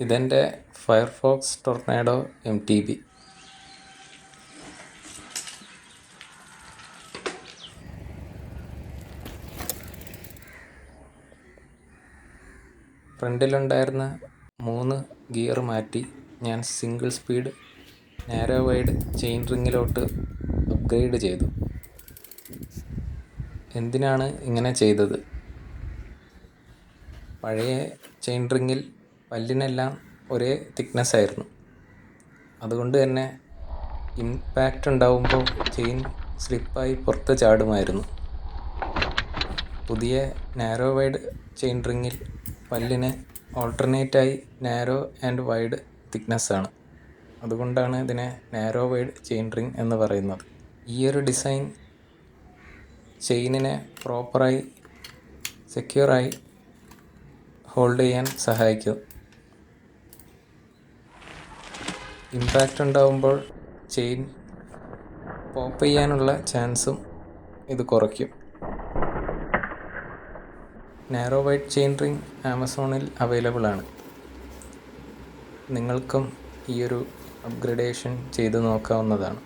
ഇതെന്റെ Firefox Tornado M T B ഫ്രണ്ടിലുണ്ടായിരുന്ന മൂന്ന് gear മാറ്റി ഞാൻ single speed narrow wide chain റിങ്ങിലോട്ട് upgrade ചെയ്തു. എന്തിനാണ് ഇങ്ങനെ ചെയ്തത്? പഴയ ചെയിൻ റിങ്ങിൽ പല്ലിനെല്ലാം ഒരേ തിക്നെസ് ആയിരുന്നു. അതുകൊണ്ട് തന്നെ ഇമ്പാക്റ്റ് ഉണ്ടാവുമ്പോൾ ചെയിൻ സ്ലിപ്പായി പുറത്ത് ചാടുമായിരുന്നു. പുതിയ നാരോ വൈഡ് ചെയിൻ റിങ്ങിൽ പല്ലിന് ഓൾട്ടർനേറ്റായി നാരോ ആൻഡ് വൈഡ് തിക്നെസ് ആണ്. അതുകൊണ്ടാണ് ഇതിനെ നാരോ വൈഡ് ചെയിൻ റിങ് എന്ന് പറയുന്നത്. ഈ ഒരു ഡിസൈൻ ചെയിനിനെ പ്രോപ്പറായി സെക്യൂറായി ഹോൾഡ് ചെയ്യാൻ സഹായിക്കും. ഇമ്പാക്റ്റ് ഉണ്ടാകുമ്പോൾ ചെയിൻ പോപ്പ് ചെയ്യാനുള്ള ചാൻസും ഇത് കുറയ്ക്കും. നാരോ വൈറ്റ് ചെയിൻ റിംഗ് ആമസോണിൽ അവൈലബിൾ ആണ്. നിങ്ങൾക്കും ഈ ഒരു അപ്ഗ്രഡേഷൻ ചെയ്ത് നോക്കാവുന്നതാണ്.